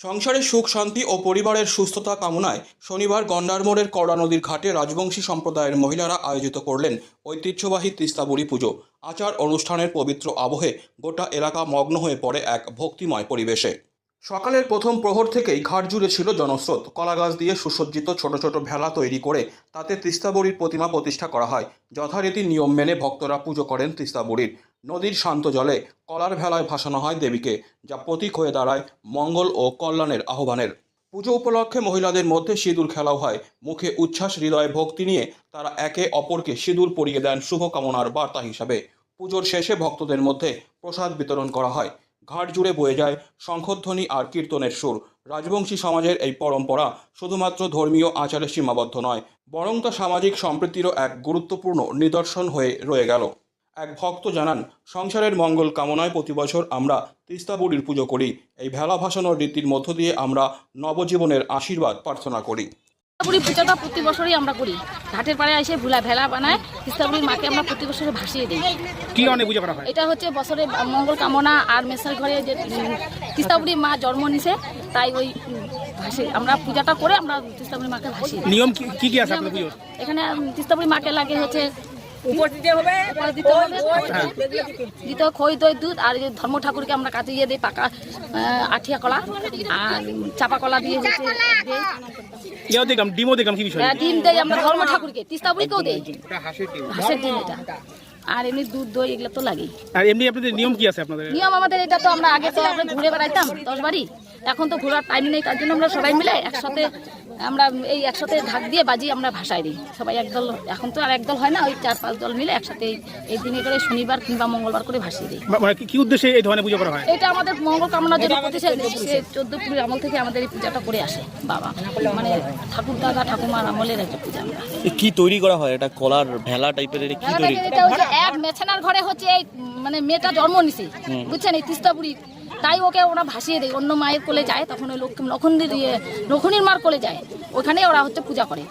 সংসারের সুখ, শান্তি ও পরিবারের সুস্থতা কামনায় শনিবার গন্ডার মোড়ের করড়া নদীর ঘাটে রাজবংশী সম্প্রদায়ের মহিলারা আয়োজিত করলেন ঐতিহ্যবাহী তিস্তাবুড়ি পুজো। আচার অনুষ্ঠানের পবিত্র আবহে গোটা এলাকা মগ্ন হয়ে পড়ে এক ভক্তিময় পরিবেশে। সকালের প্রথম প্রহর থেকেই ঘাট জুড়ে ছিল জনস্রোত। কলাগাছ দিয়ে সুসজ্জিত ছোট ছোট ভেলা তৈরি করে তাতে তিস্তাবুড়ির প্রতিমা প্রতিষ্ঠা করা হয়। যথারীতি নিয়ম মেনে ভক্তরা পুজো করেন তিস্তাবুড়ির নদীর শান্ত জলে কলার ভেলায় ভাসানো হয় দেবীকে, যা প্রতীক হয়ে দাঁড়ায় মঙ্গল ও কল্যাণের আহ্বানের। পুজো উপলক্ষে মহিলাদের মধ্যে সিঁদুর খেলাও হয়। মুখে উচ্ছ্বাস, হৃদয়ে ভক্তি নিয়ে তারা একে অপরকে সিঁদুর পরিয়ে দেন শুভকামনার বার্তা হিসাবে। পুজোর শেষে ভক্তদের মধ্যে প্রসাদ বিতরণ করা হয়। ঘাট জুড়ে বয়ে যায় শঙ্খধ্বনি আর কীর্তনের সুর। রাজবংশী সমাজের এই পরম্পরা শুধুমাত্র ধর্মীয় আচারে সীমাবদ্ধ নয়, বরং তা সামাজিক সম্প্রীতিরও এক গুরুত্বপূর্ণ নিদর্শন হয়ে রয়ে গেল। এক ভক্ত জানান সংসারের মঙ্গল কামনায় প্রতি বছর আমরা তিস্তাবুড়ির পুজো করি। এই ভেলা ভাসানোর রীতির মধ্য দিয়ে আমরা নবজীবনের আশীর্বাদ প্রার্থনা করি। পুরী পূজাটা প্রতি বছরই আমরা করি। ঘাটের পাড়ে এসে ভুলা ভেলা বানায় তিস্তাপুরীর মাকে আমরা প্রতি বছরে ভাসিয়ে দিই। কি কারণে পুজো করা হয়? এটা হচ্ছে বছরে মঙ্গল কামনা আর মেসার ঘরে যে তিস্তাপুরী মা জন্ম নিছে তাই ওই ভাসি আমরা পূজাটা করে আমরা তিস্তাপুরী মাকে ভাসিয়ে দিই। নিয়ম কি কি আছে আপনাদের এখানে তিস্তাপুরী মাকে লাগে হচ্ছে দিতে হবে খই দই দুধ আর ধর্ম ঠাকুরকে আমরা কাছে দিয়ে দিই পাকা আঠিয়া কলা আর চাপা কলা দিয়ে দিই। দেখলাম ডিমও দেখলাম কি বিষয়? হ্যাঁ, ডিম দেয় আমরা ধর্ম ঠাকুরকে তিস্তাপুরীকেও দেই হাঁসের ডিম। এটা। আর এমনি দুধ দই এগুলো তো লাগেই। আর এমনি আপনাদের নিয়ম কি আছে আপনাদের? নিয়ম আমাদের এটা তো আমরা আগে তো আমরা ঘুরে বেড়াইতাম দশ বাড়ি। এখন তো ঘোরার টাইম নেই তার জন্য আমরা সবাই মিলে একসাথে আমরা এই একসাথে ঢাক দিয়ে বাজি আমরা ভাসাই দিই। সবাই একদল এখন তো আর একদল হয় না ওই চার পাঁচ দল মিলে একসাথে এই- দিনে করে শনিবার কিংবা মঙ্গলবার করে ভাসিয়ে দিই। মানে কি- কি উদ্দেশ্যে এই ধরনের পুজো করা হয়? এটা আমাদের মঙ্গল কামনা যেটা প্রতিষ্ঠা সে চোদ্দ পুরীর আমল থেকে আমাদের এই পূজাটা করে আসে বাবা। মানে ঠাকুর দাদা ঠাকুমার আমলের একটা পূজা আমরা। কি তৈরি করা হয়? এটা কলার ভেলা টাইপের এটা কি তৈরি? হচ্ছে এক মেছেনার ঘরে হচ্ছে এই মানে মেয়েটা জন্ম নিছে বুঝছেন? এই তিস্তাপুরি তাই ওকে ওরা ভাসিয়ে দেয়। অন্য মায়ের কোলে যায়, তখন ওই লক্ষ্মী লক্ষণীর ইয়ে লক্ষণীর মার কোলে যায়। ওখানে ওরা হচ্ছে পূজা করে।